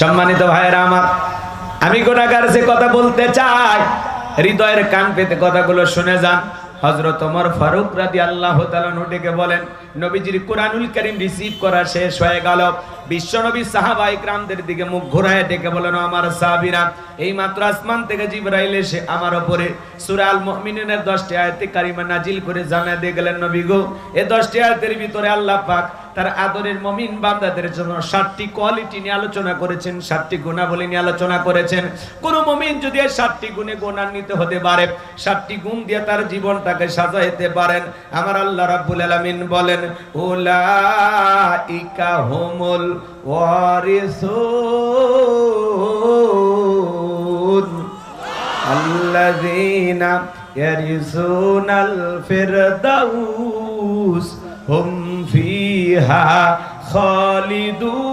সম্মানিত ভাইয়েরা আমার, আমি গোনাগার যে কথা বলতে চাই, হৃদয়ের কান পেতে কথাগুলো শুনে যান। হজরত ওমর ফারুক রাদি আল্লাহ ডেকে বলেন নবীজির কোরআনুল করিম রিসিভ করা শেষ হয়ে গেল। বিশ্বনবী সাহাবাই ক্রামদের দিকে মুখ ঘোরায় ডেকে বলেন, আমার সাহাবিরা, এই মাত্র আসমান থেকে জিবরাইল এসে আমার ওপরে সূরা আল মুমিনের 10টি আয়াতে কারিমা নাজিল করে জানা দিয়ে গেলেন, নবী গো এই 10টি আয়াতের ভিতরে আল্লাহ পাক তার আদরের মমিন বান্দাদের জন্য সাতটি কোয়ালিটি নিয়ে আলোচনা করেছেন, সাতটি গুণাবলী নিয়ে আলোচনা করেছেন। কোন মমিন যদি এই সাতটি গুণে গুণান্বিত হতে পারে, সাতটি গুণ দিয়ে তার জীবনটাকে সাজাইতে পারেন, আমার আল্লাহ রাব্বুল আলামিন বলেন উলাইকা হুমুল ওয়ারিসুন আল্লাযীনা ইয়ারিসুনাল ফিরদাউস হুম ফিহা খালিদুন।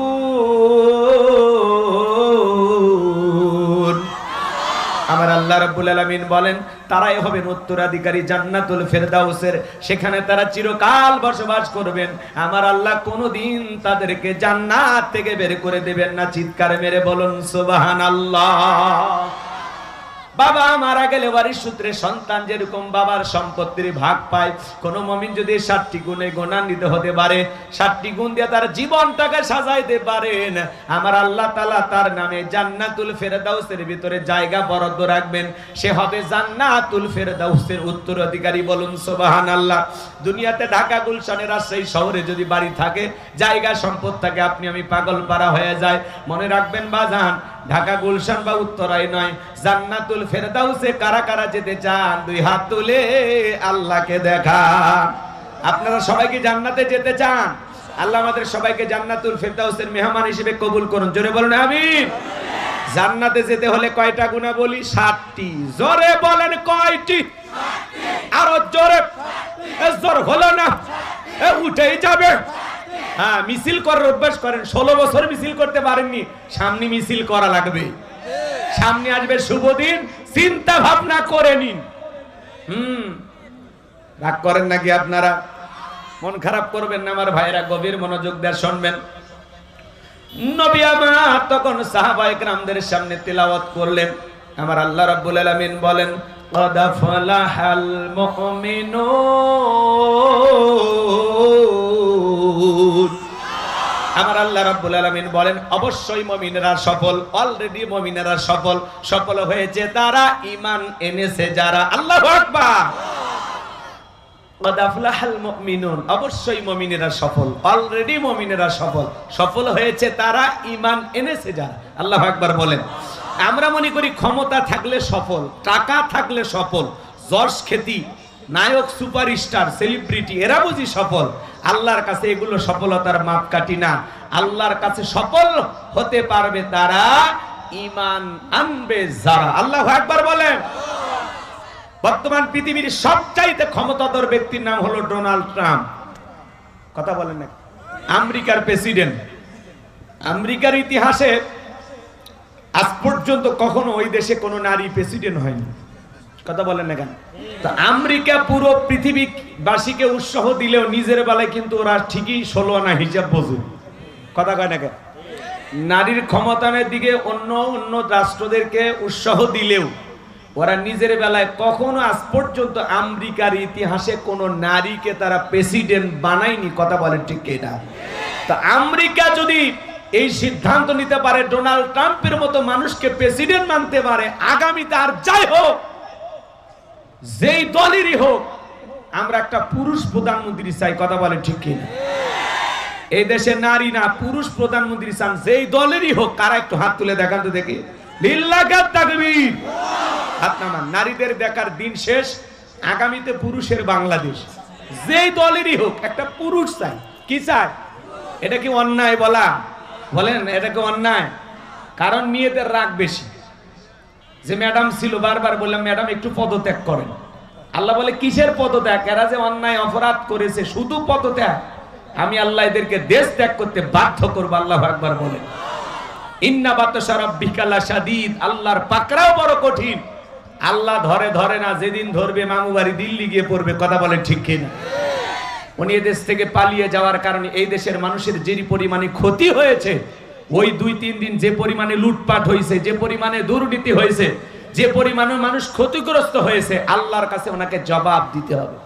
আমার আল্লাহ রাব্বুল আলামিন বলেন তারাই হবেন উত্তরাধিকারী জান্নাতুল ফেরদাউসের। সেখানে তারা চিরকাল বসবাস করবেন। আমার আল্লাহ কোনোদিন তাদেরকে জান্নাত থেকে বের করে দেবেন না। চিৎকার মেরে বলুন, সুবহানাল্লাহ। বাবা মারা গেলে বাড়ির সূত্রে সন্তান যেরকম বাবার সম্পত্তির ভাগ পায়, কোন মমিন যদি সাতটি গুণে গুণান্বিত হতে পারে, সাতটি গুণ দিয়ে তার জীবনটাকে সাজাইতে পারেন। আমার আল্লাহ তালা তার নামে জান্নাতুল ফেরদাউসের ভিতরে জায়গা বরাদ্দ রাখবেন। সে হবে জান্নাতুল ফেরদাউসের উত্তরাধিকারী বলুন সোবাহান আল্লাহ দুনিয়াতে ঢাকা, গুলশানের রাজশাহী শহরে যদি বাড়ি থাকে, জায়গা সম্পদ থাকে, আপনি আমি পাগল পারা হয়ে যায় মনে রাখবেন বাজান ঢাকা গুলশান বা উত্তরায় নয়, জান্নাতুল ফেরদাউসে কারা কারা যেতে চান, দুই হাত তুলে আল্লাহকে দেখা আপনারা সবাইকে জান্নাতে যেতে চান? আল্লাহ আমাদের সবাইকে জান্নাতুল ফেরদাউসের মেহমান হিসেবে কবুল করুন। জোরে বলুন, আমিন। জান্নাতে যেতে হলে কয়টা গুণা বলি? সাতটি। জোরে বলেন কয়টি? আরও জোরে। জোর হলো না উঠেই যাবে। হ্যাঁ মিছিল করার অভ্যাস করেন। ষোলো বছর মিছিল করতে পারেননি। সামনে মিছিল করা লাগবে। সামনে আসবে শুভ দিন, চিন্তা ভাবনা করে নিন। হম। রাগ করেন নাকি আপনারা? মন খারাপ করবেন না আমার ভাইরা, গভীর মনোযোগ দেয় শুনবেন। নবী আমার তখন সাহাবায়ে کرامদের সামনে তেলাওয়াত করলেন। আমার আল্লাহ রাব্বুল আলামিন বলেন قد فلح المؤمنون আমার আল্লাহ রাব্বুল আলামিন বলেন, অবশ্যই মুমিনরা সফল অলরেডি মুমিনরা সফল সফল হয়েছে তারা ইমান এনেছে যারা আল্লাহু আকবার। অবশ্যই মমিনেরা সফল অলরেডি মমিনেরা সফল সফল হয়েছে তারা ইমান এনেছে যারা। আল্লাহ আকবার বলেন, আমরা মনে করি ক্ষমতা থাকলে সফল, টাকা থাকলে সফল, যশ খেতি নায়ক, সুপারস্টার সেলিব্রিটি এরা বুঝি সফল। আল্লাহর কাছে এগুলো সফলতার মাপ মাপকাঠি না। আল্লাহর কাছে সফল হতে পারবে তারা ইমান আনবে যারা। আল্লাহ আকবার বলেন। বর্তমান পৃথিবীর সবচাইতে ক্ষমতাধর ব্যক্তির নাম হলো ডোনাল্ড ট্রাম্প। কথা বলেন না। আমেরিকার প্রেসিডেন্ট। আমেরিকার ইতিহাসে আজ পর্যন্ত কখনো ওই দেশে কোনো নারী প্রেসিডেন্ট হয়নি। কথা বলেন না কেন? তো আমেরিকা পুরো পৃথিবীবাসীকে উৎসাহ দিলেও নিজের বেলায় কিন্তু ওরা ঠিকই ষোলো আনা হিসাব বোঝে। কথা কয় না কেন? নারীর ক্ষমতায়নের দিকে অন্য অন্য রাষ্ট্রদেরকে উৎসাহ দিলেও ওরা নিজের বেলায় কখনো আজ পর্যন্ত আমেরিকার ইতিহাসে কোনো নারীকে তারা প্রেসিডেন্ট বানায়নি। কথা বলেন ঠিক এটা তা আমেরিকা যদি এই সিদ্ধান্ত নিতে পারে, ডোনাল্ড ট্রাম্পের মতো মানুষকে প্রেসিডেন্ট মানতে পারে, আগামীতে আর যাই হোক যেই দলেরই হোক, আমরা একটা পুরুষ প্রধানমন্ত্রী চাই, কথা বলে ঠিক কিনা? এই দেশে নারী না, পুরুষ প্রধানমন্ত্রী চান, যেই দলেরই হোক, কারা একটু হাত তুলে দেখান তো দেখি। লিল্লাকাত নারীদের দেখার দিন শেষ, আগামীতে পুরুষের বাংলাদেশ। যেই দলেরই হোক, একটা পুরুষ চাই। কি চায় এটা কি অন্যায় বলা? বলেন, এটা কি অন্যায়? কারণ মেয়েদের রাগ বেশি। যে ম্যাডাম ছিল, বারবার বললাম, ম্যাডাম, একটু পদত্যাগ করেন। আল্লাহ বলে, কিসের পদত্যাগ? এরা যে অন্যায়, অপরাধ করেছে, শুধু পদত্যাগ? আমি আল্লাহ এদেরকে দেশ ত্যাগ করতে বাধ্য করব, আল্লাহ একবার বলে আল্লাহর বড় কঠিন। আল্লাহ ধরে ধরে না, যেদিন ধরবে দিল্লি গিয়ে পড়বে, কথা বলে ঠিক উনি এদেশ থেকে পালিয়ে যাওয়ার কারণে এই দেশের মানুষের পরিমাণে ক্ষতি হয়েছে ওই দুই, তিন দিন যে পরিমাণে লুটপাট হয়েছে যে পরিমাণে দুর্নীতি হয়েছে যে পরিমাণে মানুষ ক্ষতিগ্রস্ত হয়েছে, আল্লাহর কাছে ওনাকে জবাব দিতে হবে।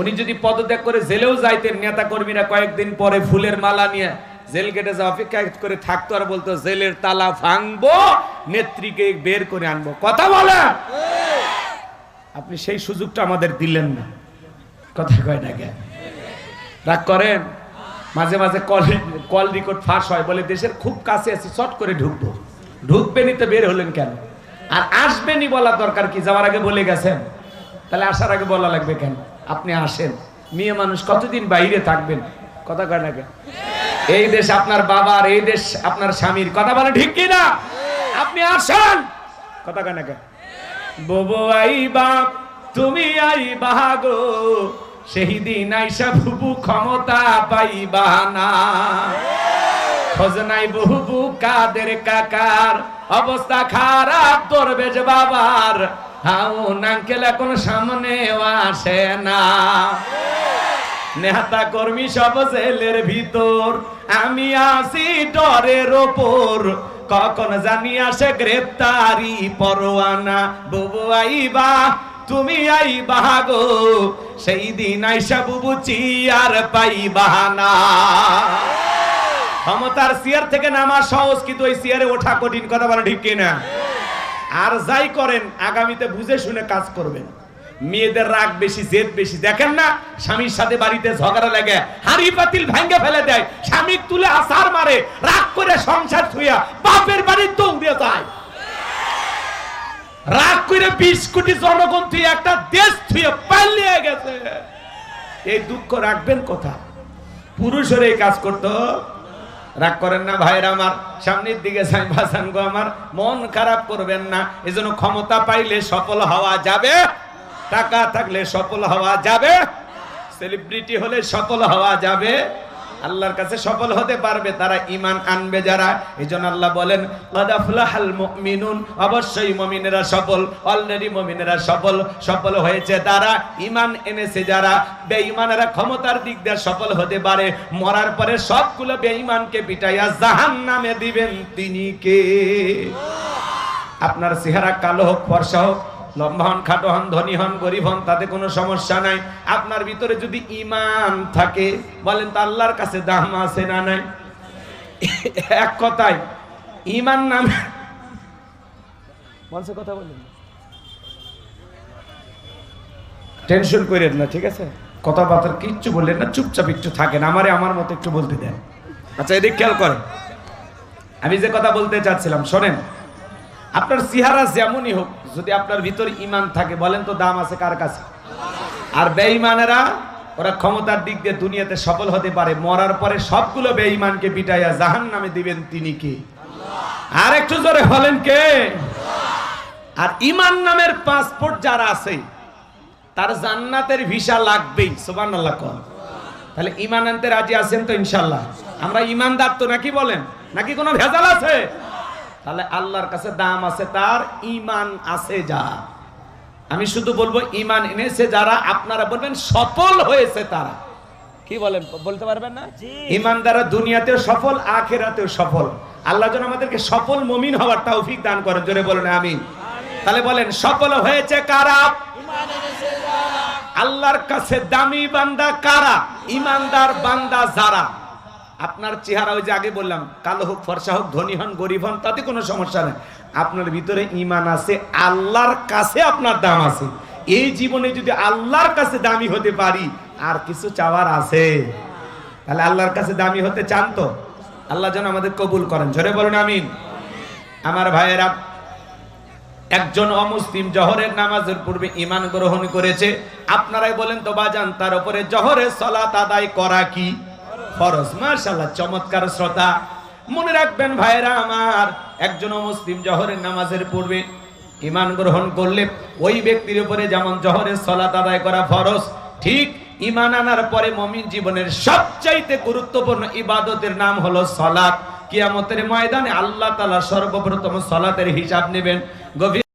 উনি যদি পদত্যাগ করে জেলেও যাইতেন নেতা কর্মীরা কয়েকদিন পরে ফুলের মালা নিয়ে জেল গেটে যা অপেক্ষা করে থাকতো আর বলতো, জেলের তালা ভাঙবো, নেত্রীকে বের করে আনব। কথা বলেন আপনি সেই সুযোগটা আমাদের দিলেন না। কথা কয় না কেন? রাগ করেন? মাঝে মাঝে কল কল রেকর্ড ফাঁস হয় বলে দেশের খুব কাছে আছি, চট করে ঢুকবো। ঢুকবেনই তো বের হলেন কেন? আর আসবেনই বলার দরকার কি? যাওয়ার আগে বলে গেছেন। তাহলে আসার আগে বলা লাগবে কেন? আপনি আসেন। মেয়ে মানুষ কতদিন বাইরে থাকবেন? কথা কয় না কেন? এই দেশ আপনার বাবার, এই দেশ আপনার স্বামীর। কথা বলে ঠিক কি না আপনি আসেন। কথা কয় না কেন? আই বাপ, তুমি আই বাহাগো। সেই দিন আইসা বুবু ক্ষমতা পাইবা না। খোঁজ নাই বহুবু কাদের কাকার। অবস্থা খারাপ দরবেজ বাবার। হাউ নাঙ্কেল এখন সামনে আসে না। নেতা কর্মী সব জেলের ভিতর। আমি আসি ডরের ওপর। কখন জানি আসে গ্রেপ্তারি পরোয়ানা। বুবু আইবা তুমি আইবা গো সেই দিন আইসা বুবু চিয়ার পাইবা না ক্ষমতার চেয়ার থেকে নামা সহজ, কিন্তু ওই চেয়ারে ওঠা কঠিন কথা বলা ঠিক কিনা? আর যাই করেন, আগামীতে বুঝে শুনে কাজ করবেন। মেয়েদের রাগ বেশি, জেদ বেশি। দেখেন না, স্বামীর সাথে বাড়িতে ঝগড়া লাগে। হাড়ি পাতিল ভাঙ্গে ফেলে দেয়। স্বামী তুলে আসার মারে, রাগ করে সংসার থুইয়া বাপের বাড়ির দৌড় যায়। রাগ করে বিশ কোটি জনগণ থুয়ে একটা দেশ থুয়ে পালিয়ে গেছে। এই দুঃখ রাখবেন কথা? পুরুষের এই কাজ করতো রাগ করেন না ভাইরা আমার, সামনের দিকে আমার, মন খারাপ করবেন না। এজন্য ক্ষমতা পাইলে সফল হওয়া যাবে, টাকা থাকলে সফল হওয়া যাবে সেলিব্রিটি হলে সফল হওয়া যাবে। আল্লাহর কাছে সফল হতে পারবে, তারা ইমান আনবে যারা। এই জন্য আল্লাহ বলেন কাদাফলাহাল মুমিনুন অবশ্যই মুমিনেরা সফল অলরেডি মুমিনেরা সফল। সফল হয়েছে তারা ইমান এনেছে যারা। বেঈমানেরা ক্ষমতার দিক দিয়ে সফল হতে পারে, মরার পরে সবগুলো বেঈমানকে পিটাইয়া জাহান্নামে দিবেন তিনি কে? আপনার চেহারা কালো হোক, ফর্সা হোক লম্বা হন, খাটো হন, ধনী হন, গরিব হন, তাতে কোনো সমস্যা নাই। আপনার ভিতরে যদি ইমান থাকে, বলেন তো আল্লাহর কাছে দাম আছে না নাই? এক কথায় ইমান নামে মনসে কথা বললেন টেনশন করেন না, ঠিক আছে? কথাবার্তার কিচ্ছু বললেন না, চুপচাপ একটু থাকেন, আমারে আমার মতো একটু বলতে দেন। আচ্ছা এদিক খেয়াল করেন। আমি যে কথা বলতে চাচ্ছিলাম, শোনেন, আপনার চেহারা যেমনই হোক যদি আপনার ভিতরে ইমান থাকে, বলেন তো দাম আছে কার কাছে? আর বেঈমানেরা, ওরা ক্ষমতার দিক দিয়ে দুনিয়াতে সফল হতে পারে, মরার পরে সবগুলো বেঈমানকে পিটাইয়া জাহান নামে দিবেন তিনি কে? আর একটু জোরে বলেন কে? আর ইমান নামের পাসপোর্ট যারা আছে, তার জান্নাতের ভিসা লাগবেই সোবান আল্লাহ কন। তাহলে ইমান আনতে রাজি আছেন তো ইনশাল্লাহ? আমরা ইমানদার তো নাকি বলেন? নাকি কোনো ভেজাল আছে? তাহলে আল্লাহর কাছে দাম আছে তার ইমান আছে যা। আমি শুধু বলব ইমান এনেছে যারা আপনারা বলবেন সফল হয়েছে তারা। কি বলেন বলতে পারবেন না? ইমান দ্বারা দুনিয়াতেও সফল আখেরাতেও সফল। আল্লাহ যেন আমাদেরকে সফল মমিন হওয়ার তৌফিক দান করেন জোরে বলেন আমিন। তাহলে বলেন সফল হয়েছে কারা? আল্লাহর কাছে দামি বান্দা কারা? ইমানদার বান্দা যারা। আপনার চেহারা ওই যে আগে বললাম, কালো হোক, ফর্সা হোক, ধনী হন, গরিব হন, তাতে কোনো সমস্যা নেই। আপনার ভিতরে ইমান আছে, আল্লাহর কাছে আপনার দাম আছে। এই জীবনে যদি আল্লাহর কাছে দামি হতে পারি, আর কিছু চাওয়ার আছে। তাহলে আল্লাহর কাছে দামি হতে চান তো? আল্লাহ যেন আমাদের কবুল করেন। ঝরে বলুন, আমিন। আমার ভাইয়েরা, একজন অমুসলিম জহরের নামাজের পূর্বে ইমান গ্রহণ করেছে। আপনারাই বলেন তো, বাজান, তার উপরে জহরের সলাত আদায় করা কি? ফরজ মার্শাল্লাহ চমৎকার শ্রোতা। মনে রাখবেন ভাইরা আমার, একজন মুসলিম জহরের নামাজের পূর্বে ইমান গ্রহণ করলে ওই ব্যক্তির উপরে যেমন জহরের সলাত আদায় করা ফরজ, ঠিক ইমান আনার পরে মমিন জীবনের সবচাইতে গুরুত্বপূর্ণ ইবাদতের নাম হলো সলাত কিয়ামতের ময়দানে আল্লাহ তাআলা সর্বপ্রথম সলাতের হিসাব নেবেন। গভীর